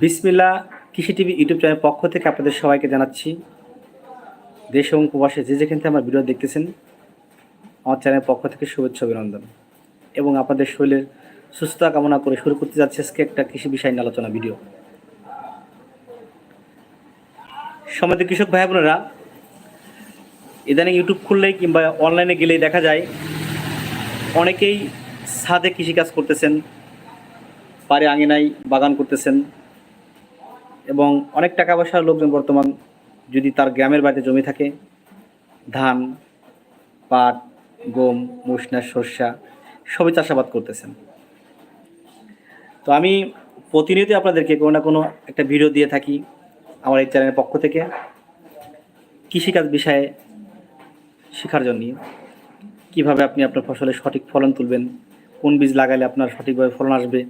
বিসমিল্লা কৃষি TV YouTube channel পক্ষ থেকে আপনাদের সবাইকে জানাচ্ছি, দেশ এবং প্রবাসে যে যেখান থেকে আমার ভিডিও দেখতেছেন, আমার চ্যানেলের পক্ষ থেকে শুভেচ্ছা অভিনন্দন। এবং আপনাদের শরীরের সুস্থতা কামনা করে শুরু করতে যাচ্ছে আজকে একটা কৃষি বিষয় নিয়ে আলোচনা ভিডিও। সমাজে কৃষক ভাই বোনেরা, ইদানিং ইউটিউব খুললেই কিংবা অনলাইনে গেলেই দেখা যায়, অনেকেই ছাদে কৃষিকাজ করতেছেন পারে আঙিনায় বাগান করতেছেন এবং অনেক টাকা পয়সার লোকজন বর্তমান যদি তার গ্রামের বাড়িতে জমি থাকে, ধান, পাট, গম মুসনা সর্ষা, সবই চাষাবাদ করতেছেন। তো আমি প্রতিনিয়ত আপনাদেরকে কোনো না কোনো একটা ভিডিও দিয়ে থাকি আমার এই চ্যানেলের পক্ষ থেকে কৃষিকাজ বিষয়ে শেখার জন্য। কীভাবে আপনি আপনার ফসলের সঠিক ফলন তুলবেন, কোন বীজ লাগালে আপনার সঠিকভাবে ফলন আসবে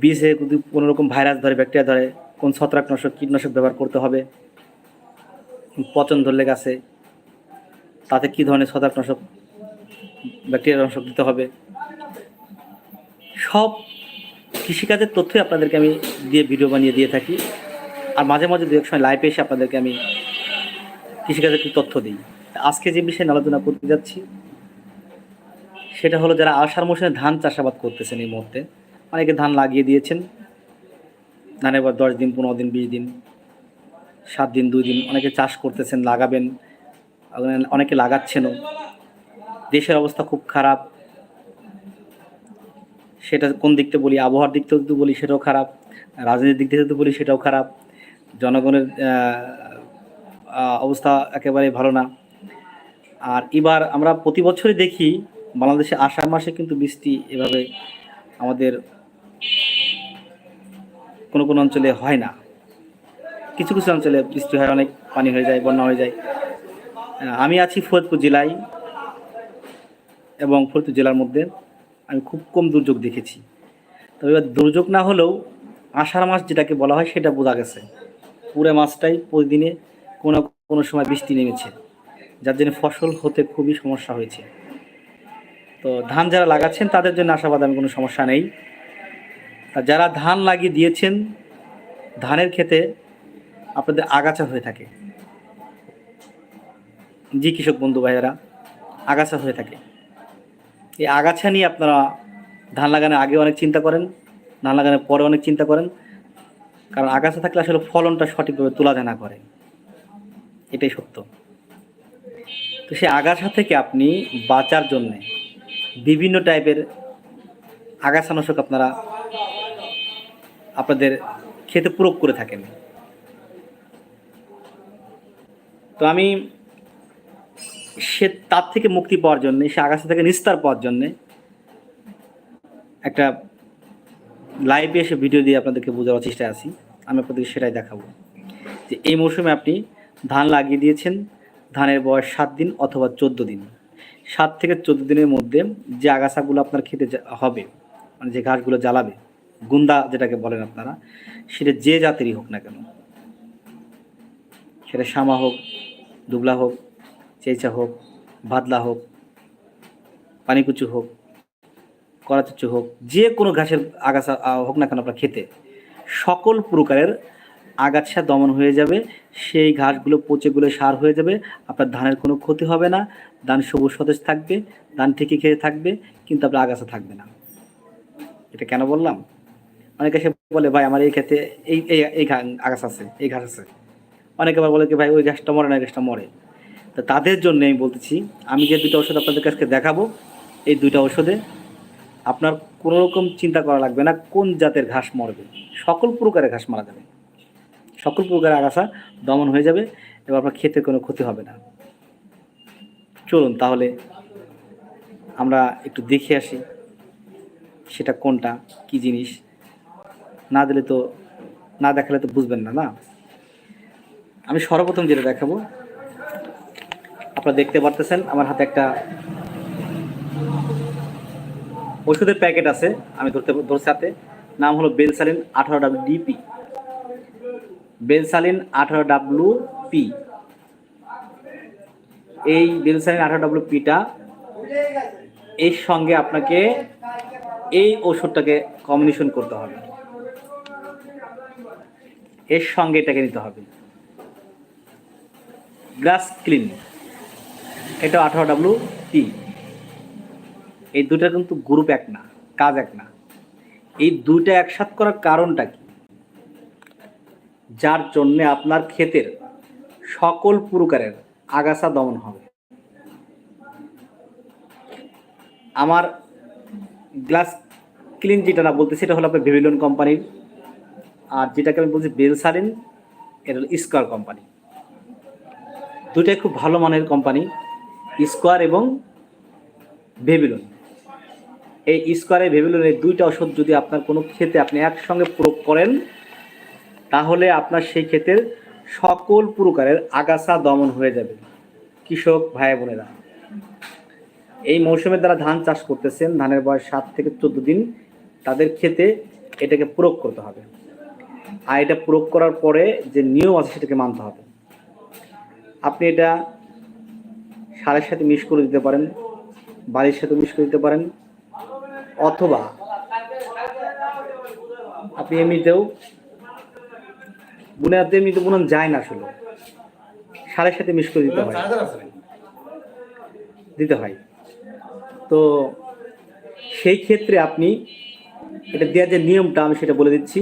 বীজে যদি কোনো রকম ভাইরাস ধরে, ব্যাকটেরিয়া ধরে, কোন ছত্রাকনাশক, কীটনাশক ব্যবহার করতে হবে পচন ধরলে গাছে, তাতে কী ধরনের ছত্রাকনাশক ব্যাকটেরিয়া নাশক দিতে হবে। সব কৃষিকাজের তথ্যই আপনাদেরকে আমি দিয়ে ভিডিও বানিয়ে দিয়ে থাকি। আর মাঝে মাঝে দু এক সময় লাইভে এসে আপনাদেরকে আমি কৃষিকাজের একটু তথ্য দিই। আজকে যে বিষয়ে আলোচনা করতে যাচ্ছি, সেটা হলো যারা আষাঢ় মৌসুমে ধান চাষাবাদ করতেছেন এই মুহূর্তে অনেকে ধান লাগিয়ে দিয়েছেন। ধানের পর দশ দিন, পনেরো দিন, বিশ দিন, সাত দিন, দুই দিন অনেকে চাষ করতেছেন, লাগাবেন। অনেকে লাগাচ্ছেনও। দেশের অবস্থা খুব খারাপ। সেটা কোন দিকটা বলি, আবহাওয়ার দিক থেকে বলি সেটাও খারাপ, রাজনীতির দিক থেকে বলি সেটাও খারাপ। জনগণের অবস্থা একেবারে ভালো না। আর এবার আমরা প্রতি বছরই দেখি, বাংলাদেশে আষাঢ় মাসে কিন্তু বৃষ্টি এভাবে আমাদের কোনো কোনো অঞ্চলে হয় না। কিছু কিছু অঞ্চলে বৃষ্টি হয়, অনেক পানি হয়ে যায়, বন্যা হয়ে যায়। আমি আছি ফরিদপুর জেলায় এবং ফরিদপুর জেলার মধ্যে আমি খুব কম দুর্যোগ দেখেছি। তবে এবার দুর্যোগ না হলেও আষাঢ় মাস যেটাকে বলা হয় সেটা বোঝা গেছে। পুরো মাসটাই প্রতিদিনে কোনো কোনো সময় বৃষ্টি নেমেছে, যার জন্য ফসল হতে খুবই সমস্যা হয়েছে। তো ধান যারা লাগাচ্ছেন তাদের জন্য আশাবাদ, আমি কোনো সমস্যা নেই। যারা ধান লাগিয়ে দিয়েছেন, ধানের ক্ষেতে আপনাদের আগাছা হয়ে থাকে। জি কৃষক বন্ধু ভাইয়েরা, আগাছা হয়ে থাকে। এই আগাছা নিয়ে আপনারা ধান লাগানোর আগে অনেক চিন্তা করেন, ধান লাগানোর পরে অনেক চিন্তা করেন। কারণ আগাছা থাকলে আসলে ফলনটা সঠিকভাবে তোলা যায় না করে এটাই সত্য। তো সেই আগাছা থেকে আপনি বাঁচার জন্যে বিভিন্ন টাইপের আগাছানাশক আপনারা আপনাদের খেতে প্রয়োগ করে থাকেন। তো আমি সে তার থেকে মুক্তি পাওয়ার জন্যে, সে আগাছা থেকে নিস্তার পাওয়ার জন্যে একটা লাইভে এসে ভিডিও দিয়ে আপনাদেরকে বোঝার চেষ্টায় আছি। আমি আপনাদেরকে সেটাই দেখাবো যে এই মৌসুমে আপনি ধান লাগিয়ে দিয়েছেন, ধানের বয়স সাত দিন অথবা চোদ্দ দিন। সাত থেকে চোদ্দ দিনের মধ্যে যে আগাছাগুলো আপনার খেতে হবে মানে যে ঘাসগুলো জ্বালাবে গুন্দা যেটাকে বলেন আপনারা, সেটা যে জাতেরই হোক না কেন। সেটা শামা হোক, দুবলা হোক চেঁচা হোক, বাদলা হোক, পানিকুচু হোক, করাচুচু হোক, যে কোনো ঘাসের আগাছা হোক না কেন আপনার খেতে সকল প্রকারের আগাছা দমন হয়ে যাবে, সেই ঘাসগুলো পচেগুলো সার হয়ে যাবে, আপনার ধানের কোনো ক্ষতি হবে না, ধান সবুজ সতেজ থাকবে, ধান ঠিকই খেয়ে থাকবে, কিন্তু আপনার আগাছা থাকবে না। এটা কেন বললাম? অনেকে এসে বলে, ভাই, আমার এই ক্ষেতে এই এই এই আগাছ আছে, এই ঘাস আছে। অনেকে আবার বলে কি, ভাই, ওই ঘাসটা মরে না ঘাসটা মরে। তো তাদের জন্য আমি বলতেছি, আমি যে দুটো ওষুধ আপনাদের কাছে দেখাবো, এই দুইটা ওষুধে আপনার কোনো রকম চিন্তা করা লাগবে না, কোন জাতের ঘাস মরবে। সকল প্রকারের ঘাস মারা যাবে। সকল প্রকারের আগাছা দমন হয়ে যাবে, এবং আপনার খেতে কোনো ক্ষতি হবে না। চলুন তাহলে আমরা একটু দেখে আসি, সেটা কোনটা, কি জিনিস। না দিলে তো, না দেখালে তো বুঝবেন না না? আমি সর্বপ্রথম যেটা দেখাবো, আপনারা দেখতে পারতেছেন, আমার হাতে একটা ওষুধের প্যাকেট আছে, আমি ধরতে, ধরছি হাতে। নাম হলো বেলসালিন আঠারো ডাব্লিউ ডিপি। বেলসালিন আঠারো ডাব্লু পি। এই বেলসালিন আঠারো ডাব্লু পিটা, এর সঙ্গে আপনাকে এই ওষুধটাকে কম্বিনেশন করতে হবে। এর সঙ্গে এটাকে নিতে হবে। Grass clean. এটা আঠারো ডাব্লু টি এই দুটা কিন্তু গ্রুপ এক না, কাজ এক না। এই দুইটা একসাথ করার কারণটা কি? যার জন্যে আপনার ক্ষেতের সকল প্রকারের আগাছা দমন হবে। আমার গ্লাস ক্লিন যেটা না বলতে সেটা হলো আপনার ভেভিলন কোম্পানির আর যেটাকে আমি বলছি বেলসারিন, এটা হলো স্কোয়ার কোম্পানি। দুটাই খুব ভালো মানের কোম্পানি, স্কোয়ার এবং ভেভিলন এই স্কোয়ারে ভেভিলনের দুইটা ওষুধ যদি আপনার কোনো ক্ষেতে আপনি একসঙ্গে প্রয়োগ করেন, তাহলে আপনার সেই ক্ষেতের সকল প্রকারের আগাছা দমন হয়ে যাবে, কৃষক ভাই বোনেরা। এই মৌসুমে যারা ধান চাষ করতেছেন, ধানের বয়স সাত থেকে চোদ্দ দিন, তাদের ক্ষেতে এটাকে প্রয়োগ করতে হবে। আর এটা প্রয়োগ করার পরে যে নিয়ম আছে সেটাকে মানতে হবে। আপনি এটা সারের সাথে মিশ করে দিতে পারেন বাড়ির সাথে মিশ করে দিতে পারেন অথবা আপনি এমনিতেও বুনে হাতে এমনিতে বুনন যায় না আসলে। সারের সাথে মিশ করে দিতে হয়। দিতে হয়। তো সেই ক্ষেত্রে আপনি এটা দেওয়ার যে নিয়মটা আমি সেটা বলে দিচ্ছি।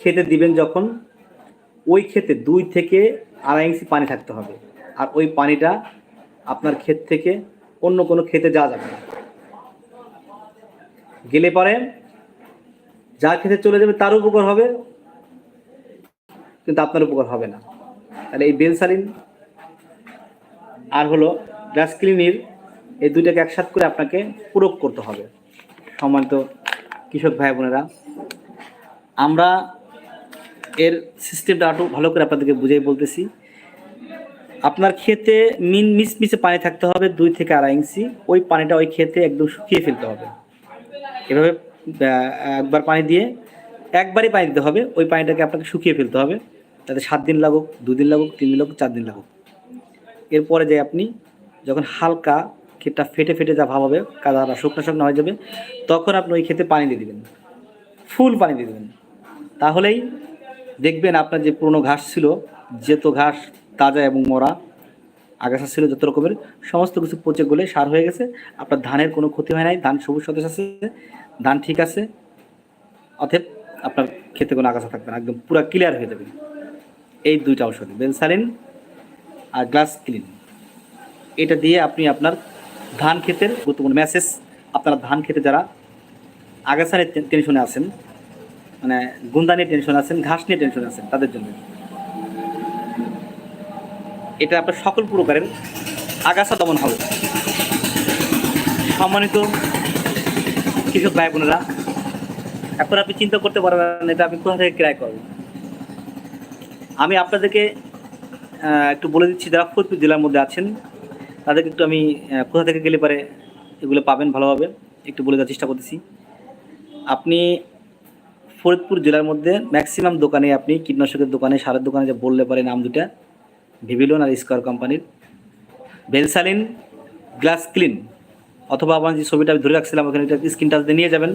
খেতে দিবেন যখন, ওই ক্ষেতে দুই থেকে আড়াই ইঞ্চি পানি থাকতে হবে। আর ওই পানিটা আপনার ক্ষেত থেকে অন্য কোনো খেতে যাওয়া যাবে না। গেলে পরে যা খেতে চলে যাবে তার উপকার হবে, কিন্তু আপনার উপকার হবে না। তাহলে এই বেলসালিন আর হলো গ্যাস ক্লিনির এই দুইটাকে একসাথ করে আপনাকে প্রয়োগ করতে হবে। সম্মানিত কৃষক ভাই বোনেরা, আমরা এর সিস্টেমটা একটু ভালো করে আপনাদেরকে বুঝিয়ে বলতেছি। আপনার ক্ষেতে মিন মিস মিশে পানি থাকতে হবে দুই থেকে আড়াই ইঞ্চি। ওই পানিটা ওই ক্ষেতে একদম শুকিয়ে ফেলতে হবে। এভাবে একবার পানি দিয়ে একবারই পানি দিতে হবে। ওই পানিটাকে আপনাকে শুকিয়ে ফেলতে হবে। তাতে সাত দিন লাগুক দুদিন লাগুক, তিন দিন লাগুক, চার দিন লাগুক। এরপরে যে আপনি যখন হালকা ক্ষেতটা ফেটে ফেটে যা ভাব হবে, কাদা শুকনো শুকনো হয়ে যাবে, তখন আপনি ওই ক্ষেতে পানি দিয়ে দিবেন। ফুল পানি দিয়ে দেবেন। তাহলেই দেখবেন আপনার যে পুরনো ঘাস ছিল, যেত ঘাস তাজা এবং মরা, আগাছা ছিল যত রকমের, সমস্ত কিছু পচে গলে সার হয়ে গেছে। আপনার ধানের কোনো ক্ষতি হয় নাই, ধান সবুজ সতেজ আছে, ধান ঠিক আছে, অতএব আপনার খেতে কোনো আগাছা থাকবে না, একদম পুরো ক্লিয়ার হয়ে যাবে। এই দুইটা ঔষধ বেলসালিন আর গ্লাস ক্লিন এটা দিয়ে আপনি আপনার ধান ক্ষেতের গুরুত্বপূর্ণ মেসেজ আপনারা ধান খেতে যারা আগাছা নিয়ে টেন- টেনশনে আছেন মানে গুন্দা নিয়ে টেনশন আছেন, ঘাস নিয়ে টেনশন আছেন, তাদের জন্য। এটা আপনার সকল প্রকারের আগাছা দমন হবে। সম্মানিত কৃষক ভাই বোনেরা, এখন আপনি চিন্তা করতে পারবেন এটা আপনি কোথা থেকে ক্রয় করবেন। আমি আপনাদেরকে একটু বলে দিচ্ছি, যারা ফরিদপুর জেলার মধ্যে আছেন, তাদেরকে একটু আমি কোথা থেকে গেলে পারে এগুলো পাবেন ভালোভাবে, একটু বলে দেওয়ার চেষ্টা করতেছি। আপনি ফরিদপুর জেলার মধ্যে ম্যাক্সিমাম দোকানে আপনি কীটনাশকের দোকানে, সারের দোকানে যে বললে পারে নাম দুটা ভিভিলন আর স্কোয়ার কোম্পানির বেলসালিন গ্লাস ক্লিন অথবা আমার যে ছবিটা আমি ধরে রাখছিলাম, ওখানে স্ক্রিন টাচ দিয়ে নিয়ে যাবেন।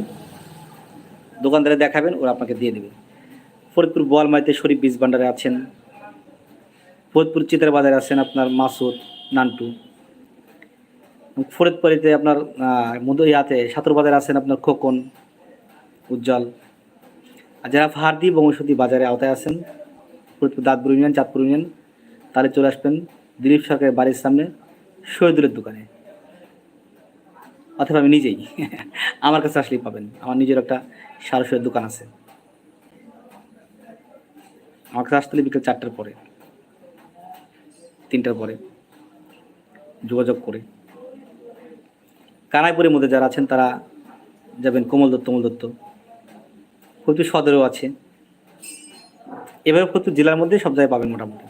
দোকানদারে দেখাবেন, ওরা আপনাকে দিয়ে দেবে। ফরিদপুর বোয়ালমাইতে শরীফ বীজ ভান্ডারে আছেন। ফরিদপুর চিতার বাজারে আছেন আপনার মাসুদ, নান্টু। ফরিদপুরিতে আপনার মধু ইয়াতে সাতুর বাজারে আছেন আপনার খোকন, উজ্জ্বল। আর যারা ফাহারদি বংশতী বাজারে আওতায় আছেন দাঁতপুর ইউনিয়ন, চাঁদপুর ইউনিয়ন, তাহলে চলে আসবেন দিলীপ সরকারের বাড়ির সামনে শহীদুলের দোকানে। অথবা আমি নিজেই, আমার কাছে আসলেই পাবেন। আমার নিজের একটা সারসের দোকান আছে। আমার কাছে আসতে বিকেল চারটার পরে, তিনটার পরে যোগাযোগ করে। কানাইপুরের মধ্যে যারা আছেন, তারা যাবেন কোমল দত্ত কোমল দত্ত। ফরিদপুর সদরেও আছে। এভাবে ফরিদপুর জেলার মধ্যে সব জায়গায় পাবেন মোটামুটি।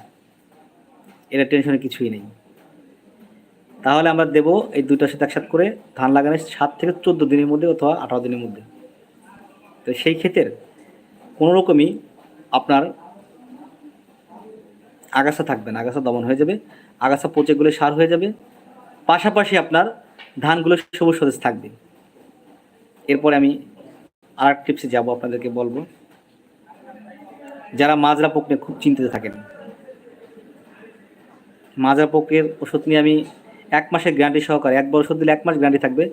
এটা টেনশনের কিছুই নেই। তাহলে আমরা দেবো এই দুইটার সাথে একসাথে করে ধান লাগানোর সাত থেকে চোদ্দ দিনের মধ্যে অথবা আঠারো দিনের মধ্যে। তো সেই ক্ষেত্রে কোনো রকমই আপনার আগাছা থাকবে না, আগাছা দমন হয়ে যাবে। আগাছা পচেগুলো সার হয়ে যাবে। পাশাপাশি আপনার ধানগুলো সবুজ সতেজ থাকবে। এরপরে আমি আর টিপসে যাব, আপনাদেরকে বলব। যারা মাজরা পোক নিয়ে খুব চিন্তিত থাকেন, মাজরা পোকের ওষুধ নিয়ে আমি এক মাসের গ্যারান্টি সহকারে একবার ওষুধ দিলে এক মাস গ্যারান্টি থাকবে,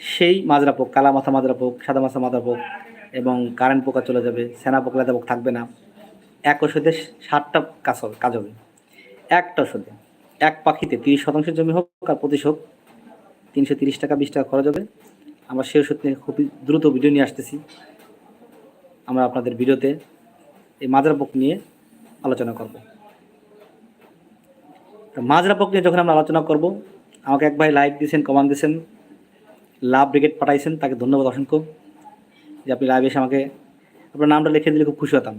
সেই মাজরা পোক, কালা মাথা মাজরা পোক, সাদা মাথা মাজরা পোক এবং কারেন্ট পোকা চলে যাবে, সেনা পোক, লেদা পোক থাকবে না। এক ওষুধে ষাটটা কাজ হবে কাজ হবে একটা ওষুধে, এক পাখিতে তিরিশ শতাংশের জমি হোক আর হোক তিনশো তিরিশ টাকা, বিশ টাকা খরচ হবে। আমরা সেই ওষুধ নিয়ে খুবই দ্রুত ভিডিও নিয়ে আসতেছি। আমরা আপনাদের ভিডিওতে এই মাজরা পোক নিয়ে আলোচনা করব। মাজরা পোক নিয়ে যখন আমরা আলোচনা করব, আমাকে এক ভাই লাইক দিয়েছেন কমান দিয়েছেন, লাভ ব্রিগেড পাঠাইছেন, তাকে ধন্যবাদ অসংখ্য। যে আপনি লাইভ এসে আমাকে আপনার নামটা লিখে দিলে খুব খুশি হতাম।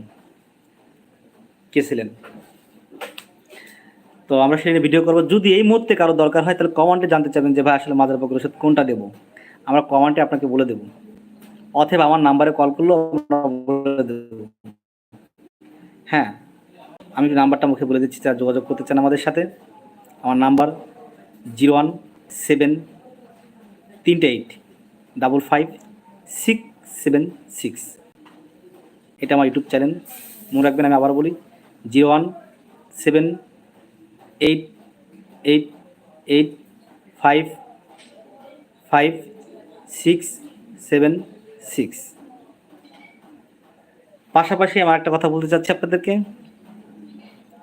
কে ছিলেন? তো আমরা সেখানে ভিডিও করব। যদি এই মুহূর্তে কারও দরকার হয়, তাহলে কমেন্টে জানতে চাবেন যে ভাই আসলে মাদার পকের ওষুধ কোনটা দেবো? আমরা কমেন্টে আপনাকে বলে দেবো। অথবা আমার নাম্বারে কল করলেও বলে দেবো। হ্যাঁ আমি নাম্বারটা মুখে বলে দিচ্ছি যারা যোগাযোগ করতে চান আমাদের সাথে, আমার নাম্বার জিরো ওয়ান সেভেন তিনটে eight double five six seven six এটা আমার ইউটিউব চ্যানেল মনে রাখবেন আমি আবার বলি zero one seven eight eight eight five five six, seven, six. পাশাপাশি আমার একটা কথা বলতে চাচ্ছি আপনাদেরকে।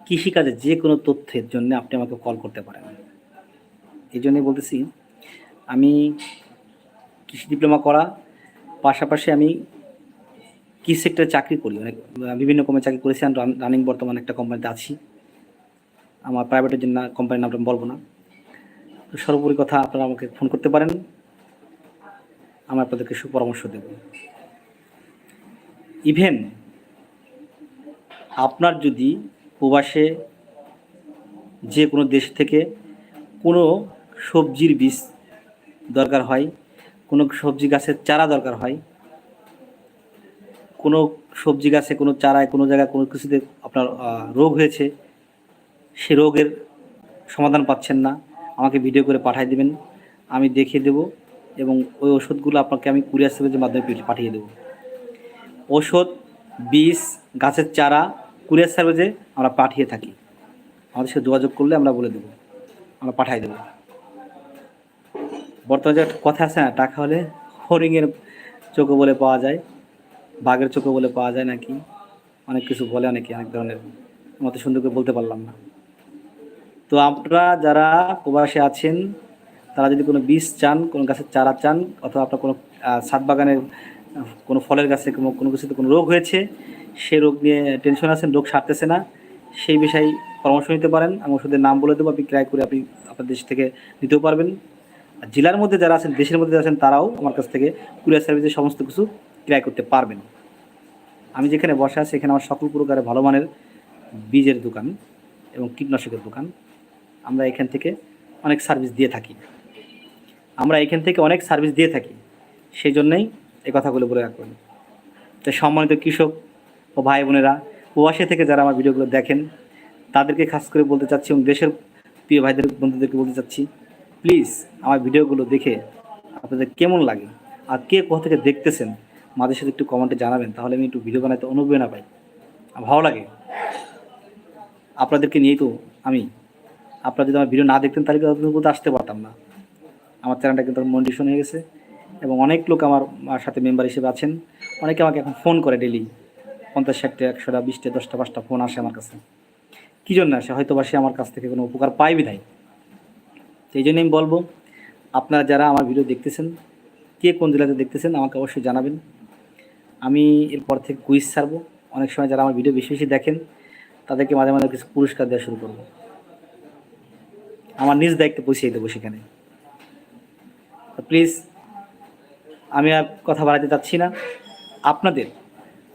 কৃষিকাজে যে কোনো তথ্যের জন্য আপনি আমাকে কল করতে পারেন। এই জন্যই বলতেছি, আমি কৃষি ডিপ্লোমা করা, পাশাপাশি আমি কৃষি সেক্টরে চাকরি করি। অনেক, বিভিন্ন কোম্পানি চাকরি করেছি, আমি রানিং বর্তমানে একটা কোম্পানিতে আছি। আমার প্রাইভেটের জন্য কোম্পানির নামটা বলব না। তো সর্বোপরি কথা আপনারা আমাকে ফোন করতে পারেন। আমি আপনাদেরকে সুপরামর্শ দেব। ইভেন আপনার যদি প্রবাসে যে কোনো দেশ থেকে কোনো সবজির বীজ দরকার হয়, কোনো সবজি গাছের চারা দরকার হয়, কোনো সবজি গাছে কোনো চারায় কোনো জায়গায় কোনো কিছুতে আপনার রোগ হয়েছে, সে রোগের সমাধান পাচ্ছেন না, আমাকে ভিডিও করে পাঠিয়ে দেবেন, আমি দেখিয়ে দেব। এবং ওই ওষুধগুলো আপনাকে আমি কুরিয়ার সার্ভিসের মাধ্যমে পাঠিয়ে দেবো। ওষুধ, বীজ, গাছের চারা কুরিয়ার সার্ভিসে আমরা পাঠিয়ে থাকি। আমাদের সাথে যোগাযোগ করলে আমরা বলে দেবো। আমরা পাঠিয়ে দেবো। বর্তমানে যে কথা আছে না, টাকা হলে হরিণের চোখে বলে পাওয়া যায়, বাঘের চোখে বলে পাওয়া যায় নাকি? অনেক কিছু বলে অনেকে, অনেক ধরনের। মতো সুন্দর করে বলতে পারলাম না। তো আপনারা যারা প্রবাসে আছেন তারা যদি কোনো বীজ চান, কোনো গাছের চারা চান, অথবা আপনার কোনো ছাদ বাগানের কোনো ফলের গাছে কোনো কোনো কিছুতে কোনো রোগ হয়েছে সেই রোগ নিয়ে টেনশন আছেন, রোগ সারতেছে না, সেই বিষয়ে পরামর্শ নিতে পারেন। আমি ওষুধের নাম বলে দেবো, আপনি ক্রয় করে আপনি আপনার দেশ থেকে নিতেও পারবেন। আর জেলার মধ্যে যারা আছেন, দেশের মধ্যে যারা আছেন, তারাও আমার কাছ থেকে কুরিয়ার সার্ভিসে সমস্ত কিছু ক্রয় করতে পারবেন। আমি যেখানে বসে এখানে আমার সকল প্রকারের ভালো মানের বীজের দোকান এবং কীটনাশকের দোকান। আমরা এখান থেকে অনেক সার্ভিস দিয়ে থাকি। আমরা এখান থেকে অনেক সার্ভিস দিয়ে থাকি সেই জন্যেই এই কথাগুলো বলে রাখবেন তো সম্মানিত কৃষক ও ভাই বোনেরা, প্রবাসী থেকে যারা আমার ভিডিওগুলো দেখেন, তাদেরকে খাস করে বলতে চাচ্ছি এবং দেশের প্রিয় ভাইদের বন্ধুদেরকে বলতে চাচ্ছি প্লিজ আমার ভিডিওগুলো দেখে আপনাদের কেমন লাগে আর কে কোথা থেকে দেখতেছেন, মাঝে সাথে একটু কমেন্টে জানাবেন, তাহলে আমি একটু ভিডিও বানাতে অনুপ্রেরণা পাই। ভালো লাগে? আপনাদেরকে নিয়েই তো আমি, আপনারা যদি আমার ভিডিও না দেখতেন তাহলে আসতে পারতাম না। আমার চ্যানেলটা কিন্তু মনিটেশন হয়ে গেছে এবং অনেক লোক আমার সাথে মেম্বার হিসেবে আছেন। অনেকে আমাকে এখন ফোন করে ডেলি পঞ্চাশ ষাটটা, একশোটা, বিশটা, দশটা, পাঁচটা ফোন আসে আমার কাছে। কী জন্য আসে? হয়তো বা সে আমার কাছ থেকে কোনো উপকার বিধায়। তো এই জন্য আমি বলব, আপনারা যারা আমার ভিডিও দেখতেছেন, কে কোন জেলাতে দেখতেছেন, আমাকে অবশ্যই জানাবেন। আমি এরপর থেকে কুইজ ছাড়বো। অনেক সময় যারা আমার ভিডিও বেশি বেশি দেখেন, তাদেরকে মাঝে মাঝে কিছু পুরস্কার দেওয়া শুরু করব। আমার নিজ দায়িত্বে পৌঁছিয়ে দেবো সেখানে। প্লিজ, আমি আর কথা বাড়াতে চাচ্ছি না। আপনাদের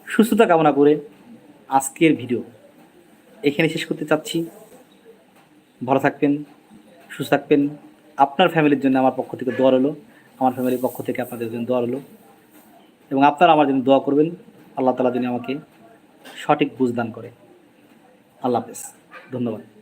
সুস্থতা কামনা করে আজকের ভিডিও এখানে শেষ করতে চাচ্ছি। ভালো থাকবেন, সুস্থ থাকবেন। আপনার ফ্যামিলির জন্য আমার পক্ষ থেকে দোয়া রইল। আমার ফ্যামিলির পক্ষ থেকে আপনাদের জন্য দোয়া রইল। এবং আপনারা আমার জন্য দোয়া করবেন। আল্লাহ তালা যিনি আমাকে সঠিক বুঝদান করে। আল্লাহ হাফেজ। ধন্যবাদ।